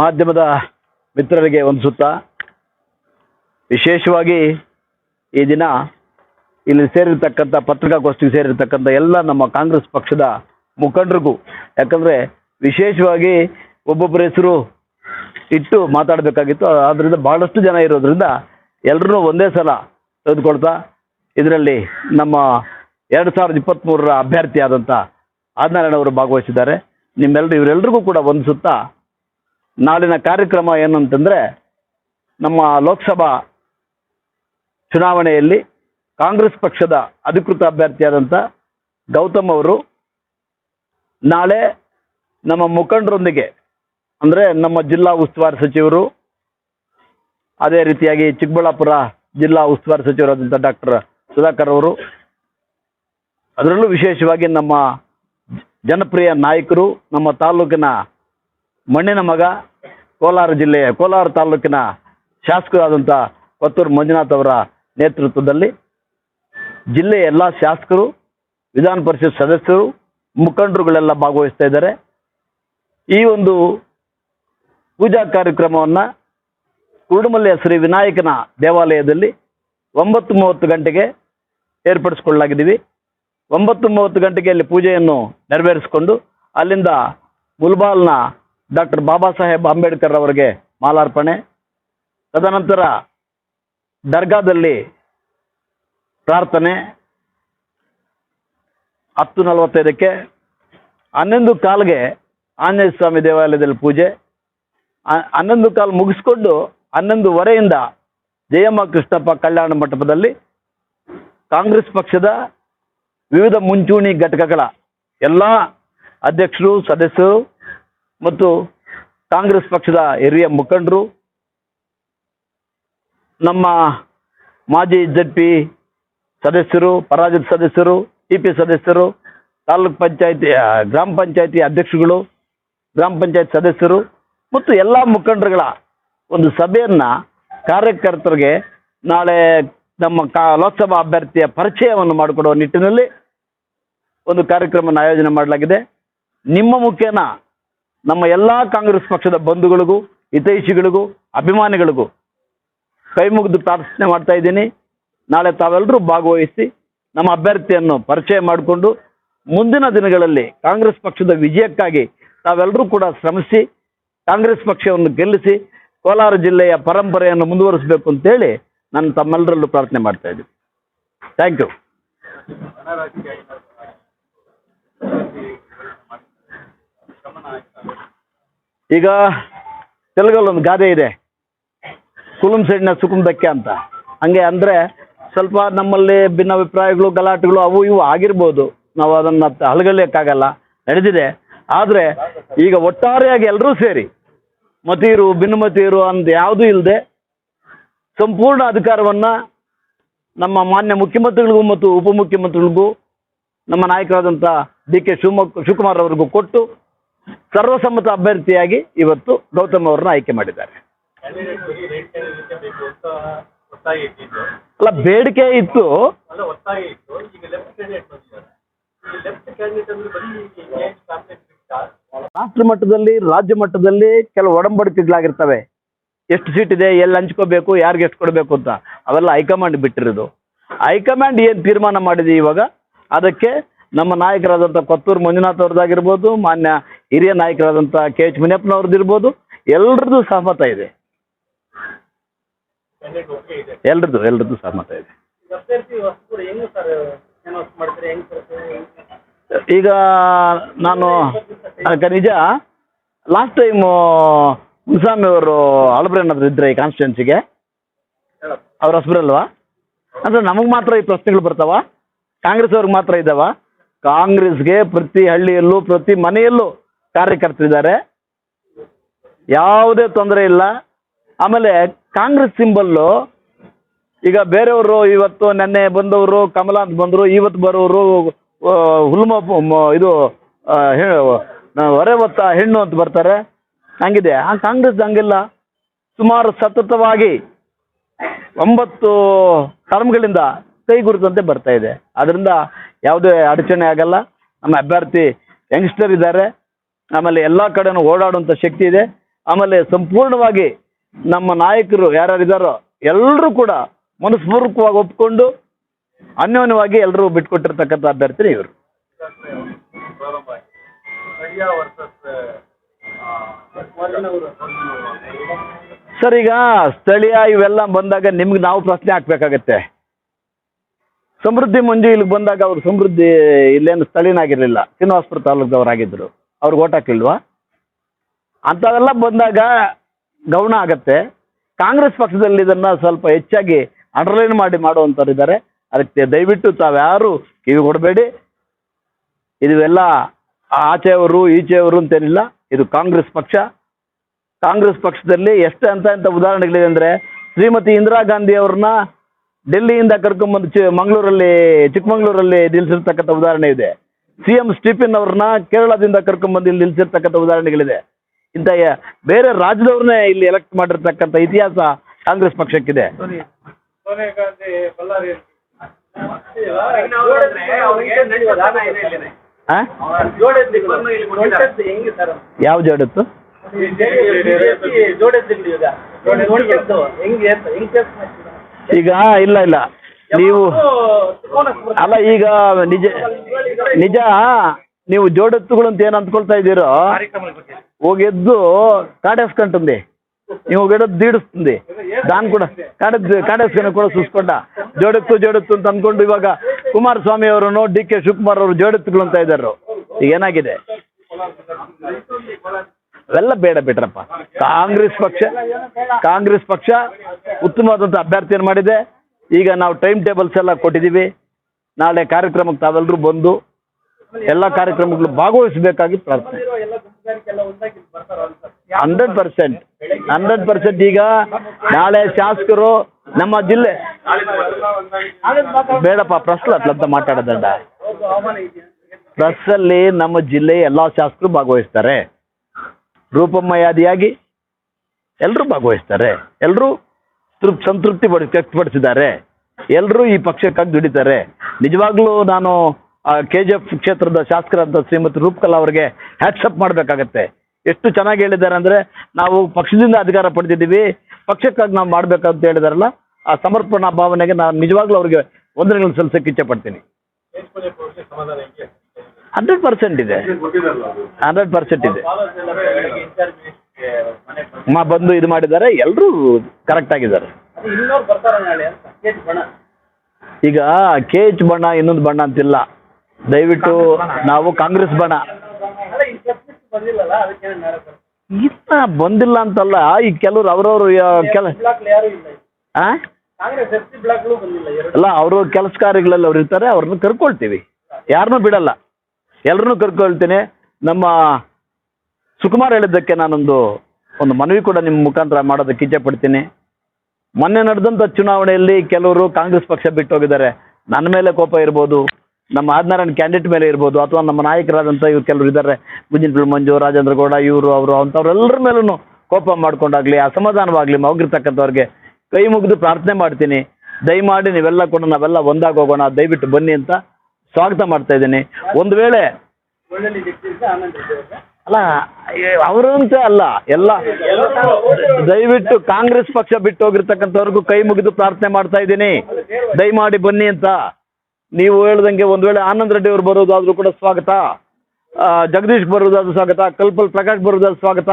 ಮಾಧ್ಯಮದ ಮಿತ್ರರಿಗೆ ಒಂದು ಸುತ್ತ ವಿಶೇಷವಾಗಿ ಈ ದಿನ ಇಲ್ಲಿ ಸೇರಿರ್ತಕ್ಕಂಥ ಪತ್ರಿಕಾಗೋಷ್ಠಿಗೆ ಸೇರಿರ್ತಕ್ಕಂಥ ಎಲ್ಲ ನಮ್ಮ ಕಾಂಗ್ರೆಸ್ ಪಕ್ಷದ ಮುಖಂಡರಿಗೂ, ಯಾಕಂದರೆ ವಿಶೇಷವಾಗಿ ಒಬ್ಬೊಬ್ಬರ ಹೆಸರು ಇಟ್ಟು ಮಾತಾಡಬೇಕಾಗಿತ್ತು ಆದ್ದರಿಂದ ಭಾಳಷ್ಟು ಜನ ಇರೋದ್ರಿಂದ ಎಲ್ಲರೂ ಒಂದೇ ಸಲ ತೆಗೆದುಕೊಳ್ತಾ, ಇದರಲ್ಲಿ ನಮ್ಮ ಎರಡು ಸಾವಿರದ ಇಪ್ಪತ್ತ್ಮೂರರ ಅಭ್ಯರ್ಥಿ ಆದಂಥ ಆದಿನಾರಾಯಣ ಅವರು ಭಾಗವಹಿಸಿದ್ದಾರೆ. ನಿಮ್ಮೆಲ್ಲರೂ ಇವರೆಲ್ಲರಿಗೂ ಕೂಡ ವಂದಿಸುತ್ತಾ ಸುತ್ತ ನಾಳಿನ ಕಾರ್ಯಕ್ರಮ ಏನು ಅಂತಂದರೆ ನಮ್ಮ ಲೋಕಸಭಾ ಚುನಾವಣೆಯಲ್ಲಿ ಕಾಂಗ್ರೆಸ್ ಪಕ್ಷದ ಅಧಿಕೃತ ಅಭ್ಯರ್ಥಿಯಾದಂಥ ಗೌತಮ್ ಅವರು ನಾಳೆ ನಮ್ಮ ಮುಖಂಡರೊಂದಿಗೆ, ಅಂದರೆ ನಮ್ಮ ಜಿಲ್ಲಾ ಉಸ್ತುವಾರಿ ಸಚಿವರು, ಅದೇ ರೀತಿಯಾಗಿ ಚಿಕ್ಕಬಳ್ಳಾಪುರ ಜಿಲ್ಲಾ ಉಸ್ತುವಾರಿ ಸಚಿವರಾದಂಥ ಡಾಕ್ಟರ್ ಸುಧಾಕರ್ ಅವರು, ಅದರಲ್ಲೂ ವಿಶೇಷವಾಗಿ ನಮ್ಮ ಜನಪ್ರಿಯ ನಾಯಕರು, ನಮ್ಮ ತಾಲೂಕಿನ ಮಣ್ಣಿನ ಮಗ ಕೋಲಾರ ಜಿಲ್ಲೆಯ ಕೋಲಾರ ತಾಲೂಕಿನ ಶಾಸಕರಾದಂಥ ಕೊತ್ತೂರು ಮಂಜುನಾಥ್ ಅವರ ನೇತೃತ್ವದಲ್ಲಿ ಜಿಲ್ಲೆಯ ಎಲ್ಲ ಶಾಸಕರು, ವಿಧಾನ ಪರಿಷತ್ ಸದಸ್ಯರು, ಮುಖಂಡರುಗಳೆಲ್ಲ ಭಾಗವಹಿಸ್ತಾ ಇದ್ದಾರೆ. ಈ ಒಂದು ಪೂಜಾ ಕಾರ್ಯಕ್ರಮವನ್ನು ಕುರುಡುಮಲ್ಲೆಯ ಶ್ರೀ ವಿನಾಯಕನ ದೇವಾಲಯದಲ್ಲಿ ಒಂಬತ್ತು ಮೂವತ್ತು ಗಂಟೆಗೆ ಏರ್ಪಡಿಸ್ಕೊಳ್ಳಲಾಗಿದ್ದೀವಿ. ಒಂಬತ್ತು ಮೂವತ್ತು ಗಂಟೆಗೆ ಅಲ್ಲಿ ಪೂಜೆಯನ್ನು ನೆರವೇರಿಸಿಕೊಂಡು ಅಲ್ಲಿಂದ ಮುಲ್ಬಾಲ್ನ ಡಾಕ್ಟರ್ ಬಾಬಾ ಸಾಹೇಬ್ ಅಂಬೇಡ್ಕರ್ ಅವರಿಗೆ ಮಾಲಾರ್ಪಣೆ. ತದನಂತರ ದರ್ಗಾದಲ್ಲಿ ಪ್ರಾರ್ಥನೆ. ಹತ್ತು ನಲವತ್ತೈದಕ್ಕೆ ಹನ್ನೊಂದು ಕಾಲ್ಗೆ ಆಂಜನೇಯ ಸ್ವಾಮಿ ದೇವಾಲಯದಲ್ಲಿ ಪೂಜೆ. ಹನ್ನೊಂದು ಕಾಲ್ ಮುಗಿಸ್ಕೊಂಡು ಹನ್ನೊಂದುವರೆಯಿಂದ ಜಯಮ್ಮ ಕೃಷ್ಣಪ್ಪ ಕಲ್ಯಾಣ ಮಂಟಪದಲ್ಲಿ ಕಾಂಗ್ರೆಸ್ ಪಕ್ಷದ ವಿವಿಧ ಮುಂಚೂಣಿ ಘಟಕಗಳ ಎಲ್ಲ ಅಧ್ಯಕ್ಷರು, ಸದಸ್ಯರು ಮತ್ತು ಕಾಂಗ್ರೆಸ್ ಪಕ್ಷದ ಹಿರಿಯ ಮುಖಂಡರು, ನಮ್ಮ ಮಾಜಿ ಜಡ್ ಪಿ ಸದಸ್ಯರು, ಪರಾಜಿತ ಸದಸ್ಯರು ಟಿ ಪಿ ಸದಸ್ಯರು, ತಾಲೂಕ್ ಪಂಚಾಯತಿ ಗ್ರಾಮ ಪಂಚಾಯತಿ ಅಧ್ಯಕ್ಷಗಳು, ಗ್ರಾಮ ಪಂಚಾಯತ್ ಸದಸ್ಯರು ಮತ್ತು ಎಲ್ಲ ಮುಖಂಡರುಗಳ ಒಂದು ಸಭೆಯನ್ನು ಕಾರ್ಯಕರ್ತರಿಗೆ ನಾಳೆ ನಮ್ಮ ಕಾ, ಲೋಕಸಭಾ ಅಭ್ಯರ್ಥಿಯ ಪರಿಚಯವನ್ನು ಮಾಡಿಕೊಡುವ ನಿಟ್ಟಿನಲ್ಲಿ ಒಂದು ಕಾರ್ಯಕ್ರಮವನ್ನು ಆಯೋಜನೆ ಮಾಡಲಾಗಿದೆ. ನಿಮ್ಮ ಮುಖೇನ ನಮ್ಮ ಎಲ್ಲ ಕಾಂಗ್ರೆಸ್ ಪಕ್ಷದ ಬಂಧುಗಳಿಗೂ, ಹಿತೈಷಿಗಳಿಗೂ, ಅಭಿಮಾನಿಗಳಿಗೂ ಕೈ ಮುಗಿದು ಪ್ರಾರ್ಥನೆ ಮಾಡ್ತಾ ಇದ್ದೀನಿ. ನಾಳೆ ತಾವೆಲ್ಲರೂ ಭಾಗವಹಿಸಿ ನಮ್ಮ ಅಭ್ಯರ್ಥಿಯನ್ನು ಪರಿಚಯ ಮಾಡಿಕೊಂಡು ಮುಂದಿನ ದಿನಗಳಲ್ಲಿ ಕಾಂಗ್ರೆಸ್ ಪಕ್ಷದ ವಿಜಯಕ್ಕಾಗಿ ತಾವೆಲ್ಲರೂ ಕೂಡ ಶ್ರಮಿಸಿ, ಕಾಂಗ್ರೆಸ್ ಪಕ್ಷವನ್ನು ಗೆಲ್ಲಿಸಿ, ಕೋಲಾರ ಜಿಲ್ಲೆಯ ಪರಂಪರೆಯನ್ನು ಮುಂದುವರಿಸಬೇಕು ಅಂತೇಳಿ ನಾನು ತಮ್ಮೆಲ್ಲರಲ್ಲೂ ಪ್ರಾರ್ಥನೆ ಮಾಡ್ತಾ ಇದ್ದೀನಿ. ಥ್ಯಾಂಕ್ ಯು ಈಗ ತೆಲುಗಲ್ಲಿ ಒಂದು ಗಾದೆ ಇದೆ. ಕುಲುಂ ಸೈಡ್ನ ಸುಕುಂ ದಕ್ಕೆ ಅಂತ. ಹಂಗೆ ಅಂದರೆ ಸ್ವಲ್ಪ ನಮ್ಮಲ್ಲಿ ಭಿನ್ನಾಭಿಪ್ರಾಯಗಳು ಗಲಾಟೆಗಳು ಅವು ಇವು ಆಗಿರ್ಬೋದು. ನಾವು ಅದನ್ನು ಹಲಗಲಿಯಕ್ಕಾಗಲ್ಲ ನಡೆದಿದೆ. ಆದರೆ ಈಗ ಒಟ್ಟಾರೆಯಾಗಿ ಎಲ್ಲರೂ ಸೇರಿ, ಮತೀರು ಭಿನ್ನಮತೀರು ಅಂತ ಯಾವುದೂ ಇಲ್ಲದೆ ಸಂಪೂರ್ಣ ಅಧಿಕಾರವನ್ನು ನಮ್ಮ ಮಾನ್ಯ ಮುಖ್ಯಮಂತ್ರಿಗಳಿಗೂ ಮತ್ತು ಉಪಮುಖ್ಯಮಂತ್ರಿಗಳಿಗೂ ನಮ್ಮ ನಾಯಕರಾದಂಥ ಡಿ ಕೆ ಶಿವಮೊಗ್ಗ ಶಿವಕುಮಾರ್ ಅವರಿಗೂ ಕೊಟ್ಟು ಸರ್ವಸಮ್ಮತ ಅಭ್ಯರ್ಥಿಯಾಗಿ ಇವತ್ತು ಗೌತಮ್ ಅವರನ್ನ ಆಯ್ಕೆ ಮಾಡಿದ್ದಾರೆ. ಅಲ್ಲ, ಬೇಡಿಕೆ ಇತ್ತು. ರಾಷ್ಟ್ರ ಮಟ್ಟದಲ್ಲಿ, ರಾಜ್ಯ ಮಟ್ಟದಲ್ಲಿ ಕೆಲವು ಒಡಂಬಡಿಕೆಗಳಾಗಿರ್ತವೆ. ಎಷ್ಟು ಸೀಟ್ ಇದೆ, ಎಲ್ಲಿ ಹಂಚ್ಕೋಬೇಕು, ಯಾರಿಗೆ ಎಷ್ಟು ಕೊಡಬೇಕು ಅಂತ. ಅವೆಲ್ಲ ಹೈಕಮಾಂಡ್ ಬಿಟ್ಟಿರೋದು. ಹೈಕಮಾಂಡ್ ಏನು ತೀರ್ಮಾನ ಮಾಡಿದೆ ಇವಾಗ? ಅದಕ್ಕೆ ನಮ್ಮ ನಾಯಕರಾದಂಥ ಕೊತ್ತೂರು ಮಂಜುನಾಥ್ ಅವ್ರದ್ದಾಗಿರ್ಬೋದು, ಮಾನ್ಯ ಹಿರಿಯ ನಾಯಕರಾದಂಥ ಕೆ ಎಚ್ ಮುನಿಯಪ್ಪನವ್ರದ್ದು ಇರ್ಬೋದು ಎಲ್ಲರದ್ದು ಸಹಮತ ಇದೆ. ಎಲ್ರದ್ದು ಎಲ್ರದ್ದು ಸಹಮತ ಇದೆ. ಈಗ ನಾನು ನಿಜ ಲಾಸ್ಟ್ ಟೈಮು ಮುನ್ಸ್ವಾಮಿ ಅವರು ಹತ್ರ ಇದ್ರೆ ಈ ಕಾನ್ಸ್ಟಿಟ್ಯೂನ್ಸಿಗೆ ಅವ್ರ ಹೊಸಬ್ರಲ್ವಾ? ಅಂದ್ರೆ ನಮಗೆ ಮಾತ್ರ ಈ ಪ್ರಶ್ನೆಗಳು ಬರ್ತಾವ ಕಾಂಗ್ರೆಸ್ ಅವ್ರಿಗೆ ಮಾತ್ರ ಇದ್ದಾವ. ಕಾಂಗ್ರೆಸ್ಗೆ ಪ್ರತಿ ಹಳ್ಳಿಯಲ್ಲೂ, ಪ್ರತಿ ಮನೆಯಲ್ಲೂ ಕಾರ್ಯಕರ್ತರಿದ್ದಾರೆ. ಯಾವುದೇ ತೊಂದರೆ ಇಲ್ಲ. ಆಮೇಲೆ ಕಾಂಗ್ರೆಸ್ ಸಿಂಬಲ್ಲು, ಈಗ ಬೇರೆಯವರು ಇವತ್ತು ನೆನ್ನೆ ಬಂದವರು ಕಮಲ ಅಂತ ಬಂದರು, ಇವತ್ತು ಬರೋರು ಹುಲ್ಮ ಇದು ಹೊರೆ ಹೊತ್ತ ಹೆಣ್ಣು ಅಂತ ಬರ್ತಾರೆ. ಹಂಗಿದೆ. ಆ ಕಾಂಗ್ರೆಸ್ ಹಂಗಿಲ್ಲ. ಸುಮಾರು ಸತತವಾಗಿ ಒಂಬತ್ತು ಟರ್ಮ್ಗಳಿಂದ ಕೈಗುರುತಂತೆ ಬರ್ತಾ ಇದೆ. ಅದರಿಂದ ಯಾವುದೇ ಅಡಚಣೆ ಆಗಲ್ಲ. ನಮ್ಮ ಅಭ್ಯರ್ಥಿ ಯಂಗ್ಸ್ಟರ್ ಇದ್ದಾರೆ. ಆಮೇಲೆ ಎಲ್ಲ ಕಡೆನೂ ಓಡಾಡುವಂಥ ಶಕ್ತಿ ಇದೆ. ಆಮೇಲೆ ಸಂಪೂರ್ಣವಾಗಿ ನಮ್ಮ ನಾಯಕರು ಯಾರ್ಯಾರಿದ್ದಾರೋ ಎಲ್ಲರೂ ಕೂಡ ಮನಸ್ಪೂರ್ವಕವಾಗಿ ಒಪ್ಕೊಂಡು ಅನ್ಯೋನ್ಯವಾಗಿ ಎಲ್ಲರೂ ಬಿಟ್ಕೊಟ್ಟಿರ್ತಕ್ಕಂಥ ಅಭ್ಯರ್ಥಿ ಇವರು. ಸರ್, ಈಗ ಸ್ಥಳೀಯ ಇವೆಲ್ಲ ಬಂದಾಗ ನಿಮ್ಗೆ ನಾವು ಪ್ರಶ್ನೆ ಹಾಕ್ಬೇಕಾಗತ್ತೆ. ಸಮೃದ್ಧಿ ಮಂಜು ಇಲ್ಲಿಗೆ ಬಂದಾಗ ಅವ್ರು ಸಮೃದ್ಧಿ ಇಲ್ಲೇನು ಸ್ಥಳೀಯನಾಗಿರಲಿಲ್ಲ. ಶ್ರೀನಿವಾಸಪುರ ತಾಲೂಕದವರಾಗಿದ್ದರು ಅವ್ರಿಗೆ ಓಟ್ ಹಾಕ್ಲಿಲ್ವಾ ಅಂಥವೆಲ್ಲ ಬಂದಾಗ ಗೌಣ ಆಗತ್ತೆ. ಕಾಂಗ್ರೆಸ್ ಪಕ್ಷದಲ್ಲಿ ಇದನ್ನ ಸ್ವಲ್ಪ ಹೆಚ್ಚಾಗಿ ಅಂಡರ್ಲೈನ್ ಮಾಡಿ ಮಾಡುವಂಥವ್ರು ಇದ್ದಾರೆ. ಅದಕ್ಕೆ ದಯವಿಟ್ಟು ತಾವ್ಯಾರು ಕಿವಿ ಕೊಡಬೇಡಿ. ಇದುವೆಲ್ಲ ಆಚೆಯವರು, ಈಚೆಯವರು ಅಂತೇನಿಲ್ಲ. ಇದು ಕಾಂಗ್ರೆಸ್ ಪಕ್ಷ. ಕಾಂಗ್ರೆಸ್ ಪಕ್ಷದಲ್ಲಿ ಎಷ್ಟು ಅಂತ ಅಂತ ಉದಾಹರಣೆಗಳಿದೆ ಅಂದರೆ ಶ್ರೀಮತಿ ಇಂದಿರಾ ಗಾಂಧಿ ಅವ್ರನ್ನ ಡೆಲ್ಲಿಯಿಂದ ಕರ್ಕೊಂಡ್ಬಂದು ಚಿ ಮಂಗಳೂರಲ್ಲಿ, ಚಿಕ್ಕಮಂಗ್ಳೂರಲ್ಲಿ ನಿಲ್ಲಿಸಿರ್ತಕ್ಕಂಥ ಉದಾಹರಣೆ ಇದೆ. ಸಿ ಎಂ ಸ್ಟೀಫಿನ್ ಅವ್ರನ್ನ ಕೇರಳದಿಂದ ಕರ್ಕೊಂಡ್ಬಂದು ಇಲ್ಲಿ ನಿಲ್ಸಿರ್ತಕ್ಕಂಥ ಉದಾಹರಣೆಗಳಿದೆ. ಇಂಥ ಬೇರೆ ರಾಜ್ಯದವ್ರನ್ನೇ ಇಲ್ಲಿ ಎಲೆಕ್ಟ್ ಮಾಡಿರ್ತಕ್ಕಂಥ ಇತಿಹಾಸ ಕಾಂಗ್ರೆಸ್ ಪಕ್ಷಕ್ಕಿದೆ. ಯಾವ ಜೋಡತ್ತು? ಈಗ ಇಲ್ಲ ಇಲ್ಲ. ನೀವು ಅಲ್ಲ ಈಗ ನಿಜ ನಿಜ ನೀವು ಜೋಡತ್ತುಗಳು ಅಂತ ಏನು ಅಂದ್ಕೊಳ್ತಾ ಇದ್ದೀರೋ ಹೋಗೆದ್ದು కాడేసుకుంటుంది ನೀವು ಗಿಡದ ದೀಡಿಸ್ತಿಂದಿ ದಾನ್ ಕೂಡ ಕಾಡದ್ ಕಾಡೇಸ್ಕೊಂಡು ಕೂಡ ಸುಸ್ಕೊಂಡ. ಜೋಡತ್ತು ಜೋಡತ್ತು ಅಂತ ಅಂದ್ಕೊಂಡು ಇವಾಗ ಕುಮಾರಸ್ವಾಮಿ ಅವರನ್ನು ಡಿ ಕೆ ಶಿವಕುಮಾರ್ ಅವರು ಜೋಡತ್ತುಗಳು ಅಂತ ಇದ್ದಾರೆ ಈಗ ಏನಾಗಿದೆ? ಅವೆಲ್ಲ ಬೇಡ ಬಿಟ್ರಪ್ಪ. ಕಾಂಗ್ರೆಸ್ ಪಕ್ಷ ಕಾಂಗ್ರೆಸ್ ಪಕ್ಷ ಉತ್ತಮವಾದಂತ ಅಭ್ಯರ್ಥಿಯನ್ನು ಮಾಡಿದೆ. ಈಗ ನಾವು ಟೈಮ್ ಟೇಬಲ್ಸ್ ಎಲ್ಲ ಕೊಟ್ಟಿದ್ದೀವಿ. ನಾಳೆ ಕಾರ್ಯಕ್ರಮಕ್ಕೆ ತಾವೆಲ್ಲರೂ ಬಂದು ಎಲ್ಲ ಕಾರ್ಯಕ್ರಮಗಳು ಭಾಗವಹಿಸಬೇಕಾಗಿ ಪ್ರಾರ್ಥನೆ. ಹಂಡ್ರೆಡ್ ಪರ್ಸೆಂಟ್ ಹಂಡ್ರೆಡ್ ಪರ್ಸೆಂಟ್ ಈಗ ನಾಳೆ ಶಾಸಕರು ನಮ್ಮ ಜಿಲ್ಲೆ ಬೇಡಪ್ಪ ಪ್ರಶ್ನೆ ಅಂತ ಮಾತಾಡೋದಣ್ಣ ಪ್ರೆಸ್ಸಲ್ಲಿ ನಮ್ಮ ಜಿಲ್ಲೆ ಎಲ್ಲ ಶಾಸಕರು ಭಾಗವಹಿಸ್ತಾರೆ. ರೂಪಮ್ಮ ಯಾದಿಯಾಗಿ ಎಲ್ಲರೂ ಭಾಗವಹಿಸ್ತಾರೆ. ಎಲ್ಲರೂ ತೃಪ್ ಸಂತೃಪ್ತಿ ಪಡಿ ವ್ಯಕ್ತಪಡಿಸಿದ್ದಾರೆ. ಎಲ್ಲರೂ ಈ ಪಕ್ಷಕ್ಕಾಗಿ ದುಡಿತಾರೆ. ನಿಜವಾಗ್ಲೂ ನಾನು ಕೆ ಜಿ ಎಫ್ ಕ್ಷೇತ್ರದ ಶಾಸಕರಾದ ಶ್ರೀಮತಿ ರೂಪಕಲಾ ಅವರಿಗೆ ಹ್ಯಾಟ್ಸಪ್ ಮಾಡಬೇಕಾಗತ್ತೆ. ಎಷ್ಟು ಚೆನ್ನಾಗಿ ಹೇಳಿದ್ದಾರೆ ಅಂದರೆ, ನಾವು ಪಕ್ಷದಿಂದ ಅಧಿಕಾರ ಪಡೆದಿದ್ದೀವಿ. ಪಕ್ಷಕ್ಕಾಗಿ ನಾವು ಮಾಡಬೇಕಂತ ಹೇಳಿದಾರಲ್ಲ, ಆ ಸಮರ್ಪಣಾ ಭಾವನೆಗೆ ನಾನು ನಿಜವಾಗ್ಲೂ ಅವರಿಗೆ ವಂದನೆಗಳನ್ನು ಸಲ್ಲಿಸಕ್ಕೆ ಇಚ್ಛೆ ಪಡ್ತೀನಿ. ಹಂಡ್ರೆಡ್ ಪರ್ಸೆಂಟ್ ಇದೆ. ಹಂಡ್ರೆಡ್ ಪರ್ಸೆಂಟ್ ಇದೆ. ಮಾ ಬಂದು ಇದು ಮಾಡಿದ್ದಾರೆ ಎಲ್ಲರೂ ಕರೆಕ್ಟ್ ಆಗಿದ್ದಾರೆ. ಈಗ ಕೆ ಎಚ್ ಬಣ್ಣ ಇನ್ನೊಂದು ಬಣ್ಣ ಅಂತಿಲ್ಲ. ದಯವಿಟ್ಟು ನಾವು ಕಾಂಗ್ರೆಸ್ ಬಣ್ಣ ಇಲ್ಲ ಬಂದಿಲ್ಲ ಅಂತಲ್ಲ ಈ ಕೆಲವ್ರು ಅವ್ರವ್ರು ಕೆಲ ಅಲ್ಲ ಅವರು ಕೆಲಸ ಕಾರ್ಯಗಳಲ್ಲಿ ಅವ್ರು ಇರ್ತಾರೆ ಅವ್ರನ್ನ ಕರ್ಕೊಳ್ತೀವಿ. ಯಾರನ್ನೂ ಬಿಡಲ್ಲ. ಎಲ್ಲರನ್ನೂ ಕರ್ಕೊಳ್ತೀನಿ. ನಮ್ಮ ಸುಕುಮಾರ್ ಹೇಳಿದ್ದಕ್ಕೆ ನಾನೊಂದು ಒಂದು ಮನವಿ ಕೂಡ ನಿಮ್ಮ ಮುಖಾಂತರ ಮಾಡೋದಕ್ಕೆ ಇಚ್ಛೆ ಪಡ್ತೀನಿ. ಮೊನ್ನೆ ನಡೆದಂಥ ಚುನಾವಣೆಯಲ್ಲಿ ಕೆಲವರು ಕಾಂಗ್ರೆಸ್ ಪಕ್ಷ ಬಿಟ್ಟು ಹೋಗಿದ್ದಾರೆ. ನನ್ನ ಮೇಲೆ ಕೋಪ ಇರ್ಬೋದು, ನಮ್ಮ ಆದಿನಾರಾಯಣ ಕ್ಯಾಂಡಿಡೇಟ್ ಮೇಲೆ ಇರ್ಬೋದು, ಅಥವಾ ನಮ್ಮ ನಾಯಕರಾದಂಥ ಇವ್ರು ಕೆಲವರು ಇದ್ದಾರೆ. ಗುಂಜಿನಪುರ ಮಂಜು, ರಾಜೇಂದ್ರ ಗೌಡ, ಇವರು, ಅವರು ಅಂಥವ್ರೆಲ್ಲರ ಮೇಲೂ ಕೋಪ ಮಾಡ್ಕೊಂಡಾಗ್ಲಿ, ಅಸಮಾಧಾನವಾಗಲಿ ಮಗಿರ್ತಕ್ಕಂಥವ್ರಿಗೆ ಕೈ ಮುಗಿದು ಪ್ರಾರ್ಥನೆ ಮಾಡ್ತೀನಿ. ದಯಮಾಡಿ ನೀವೆಲ್ಲ ಕೂಡ ನಾವೆಲ್ಲ ಒಂದಾಗಿ ಹೋಗೋಣ, ದಯವಿಟ್ಟು ಬನ್ನಿ ಅಂತ ಸ್ವಾಗತ ಮಾಡ್ತಾ ಇದ್ದೀನಿ. ಒಂದು ವೇಳೆ ಅಲ್ಲ ಅವರು ಅಂತ ಅಲ್ಲ, ಎಲ್ಲ. ದಯವಿಟ್ಟು ಕಾಂಗ್ರೆಸ್ ಪಕ್ಷ ಬಿಟ್ಟು ಹೋಗಿರ್ತಕ್ಕಂಥವ್ರಿಗೂ ಕೈ ಮುಗಿದು ಪ್ರಾರ್ಥನೆ ಮಾಡ್ತಾ ಇದ್ದೀನಿ. ದಯಮಾಡಿ ಬನ್ನಿ ಅಂತ. ನೀವು ಹೇಳ್ದಂಗೆ ಒಂದು ವೇಳೆ ಆನಂದ್ ರೆಡ್ಡಿ ಅವರು ಬರೋದಾದ್ರೂ ಕೂಡ ಸ್ವಾಗತ. ಜಗದೀಶ್ ಬರೋದಾದ್ರೂ ಸ್ವಾಗತ. ಕಲ್ಪಲ್ ಪ್ರಕಾಶ್ ಬರೋದಾದ್ರೂ ಸ್ವಾಗತ.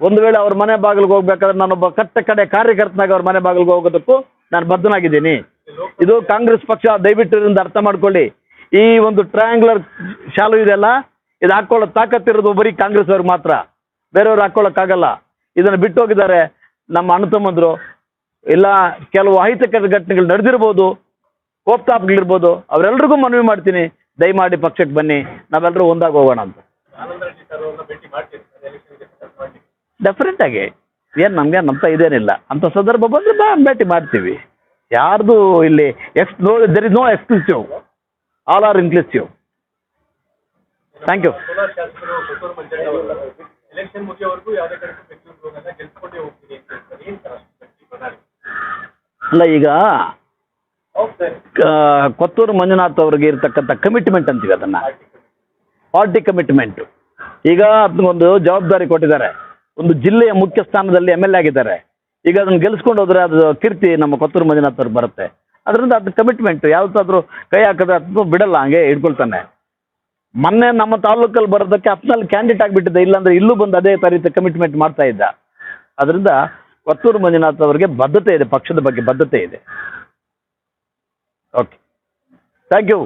ಒಂದು ವೇಳೆ ಅವ್ರ ಮನೆ ಬಾಗಿಲಿಗೆ ಹೋಗ್ಬೇಕಾದ್ರೆ ನಾನೊಬ್ಬ ಕಟ್ಟ ಕಡೆ ಕಾರ್ಯಕರ್ತನಾಗಿ ಅವ್ರ ಮನೆ ಬಾಗಿಲಿಗೆ ಹೋಗೋದಕ್ಕೂ ನಾನು ಬದ್ಧನಾಗಿದ್ದೀನಿ. ಇದು ಕಾಂಗ್ರೆಸ್ ಪಕ್ಷ ದಯವಿಟ್ಟು ಅರ್ಥ ಮಾಡ್ಕೊಳ್ಳಿ. ಈ ಒಂದು ಟ್ರಯಾಂಗ್ಯುಲರ್ ಶಾಲು ಇದೆಯಲ್ಲ ಇದು ಹಾಕೊಳ್ಳೋ ತಾಕತ್ತಿರೋದು ಬರೀ ಕಾಂಗ್ರೆಸ್ ಅವ್ರಿಗೆ ಮಾತ್ರ. ಬೇರೆಯವ್ರು ಹಾಕೊಳ್ಳೋಕ್ಕಾಗಲ್ಲ. ಇದನ್ನು ಬಿಟ್ಟು ಹೋಗಿದ್ದಾರೆ ನಮ್ಮ ಅಣ್ಣ ತಮ್ಮಂದ್ರು. ಇಲ್ಲ, ಕೆಲವು ಅಹಿತಕರ ಘಟನೆಗಳು ನಡೆದಿರ್ಬೋದು ಕೋಪ್ತಾಪ್ಗಳಿರ್ಬೋದು ಅವರೆಲ್ರಿಗೂ ಮನವಿ ಮಾಡ್ತೀನಿ. ದಯಮಾಡಿ ಪಕ್ಷಕ್ಕೆ ಬನ್ನಿ. ನಾವೆಲ್ಲರೂ ಒಂದಾಗಿ ಹೋಗೋಣ ಅಂತ. ಡೆಫಿನೆಟ್ ಆಗಿ. ಏನು ನಮಗೆ ನಂತ ಇದೇನಿಲ್ಲ. ಅಂತ ಸಂದರ್ಭ ಬಂದರೆ ಬಾ, ಭೇಟಿ ಮಾಡ್ತೀವಿ. ಯಾರ್ದು ಇಲ್ಲಿ, X, no there is no exclusive all are inclusive thank you Kolar ಶಾಸಕರು ಕೊಟ್ಟೂರು ಮಂಜಣ್ಣ ಅವರು ಎಲೆಕ್ಷನ್ ಮುಗಿಯೋವರೆಗೂ ಯಾವುದೇ ಕಡೆ ಬೆಂಗಳೂರು ಹೋಗಲ್ಲ ಗೆಲ್ಸ್ಕೊಂಡೇ ಹೋಗ್ತೀನಿ ಅಂತ ಹೇಳ್ತಾರೆ. ಏನ್ ಸರ್ ಅಷ್ಟು ಪ್ರಣಾಳಿಕೆ ಅಲ್ಲ ಈಗ ಕೊತ್ತೂರು ಮಂಜುನಾಥ್ ಅವ್ರಿಗೆ ಇರ್ತಕ್ಕಂಥ ಕಮಿಟ್ಮೆಂಟ್ ಅಂತೀವಿ ಅದನ್ನ. ಪಾರ್ಟಿ ಕಮಿಟ್ಮೆಂಟ್ ಈಗ ಒಂದು ಜವಾಬ್ದಾರಿ ಕೊಟ್ಟಿದ್ದಾರೆ. ಒಂದು ಜಿಲ್ಲೆಯ ಮುಖ್ಯ ಸ್ಥಾನದಲ್ಲಿ ಎಂ ಎಲ್ ಎ ಆಗಿದ್ದಾರೆ. ಈಗ ಅದನ್ನ ಗೆಲ್ಸ್ಕೊಂಡು ಹೋದ್ರೆ ಅದು ಕೀರ್ತಿ ನಮ್ಮ ಕೊತ್ತೂರು ಮಂಜುನಾಥ್ ಅವ್ರು ಬರುತ್ತೆ. ಅದರಿಂದ ಅದು ಕಮಿಟ್ಮೆಂಟ್ ಯಾವತ್ತಾದ್ರೂ ಕೈ ಹಾಕಿದ್ರೆ ಅದು ಬಿಡಲ್ಲ ಹಂಗೆ ಹಿಡ್ಕೊಳ್ತಾನೆ. ಮೊನ್ನೆ ನಮ್ಮ ತಾಲೂಕಲ್ಲಿ ಬರೋದಕ್ಕೆ ಅಪ್ನಲ್ಲಿ ಕ್ಯಾಂಡಿಡೇಟ್ ಆಗಿಬಿಟ್ಟಿದೆ. ಇಲ್ಲಾಂದ್ರೆ ಇಲ್ಲೂ ಬಂದು ಅದೇ ರೀತಿ ಕಮಿಟ್ಮೆಂಟ್ ಮಾಡ್ತಾ ಇದ್ದ. ಅದರಿಂದ ಕೊತ್ತೂರು ಮಂಜುನಾಥ್ ಅವರಿಗೆ ಬದ್ಧತೆ ಇದೆ, ಪಕ್ಷದ ಬಗ್ಗೆ ಬದ್ಧತೆ ಇದೆ. Okay thank you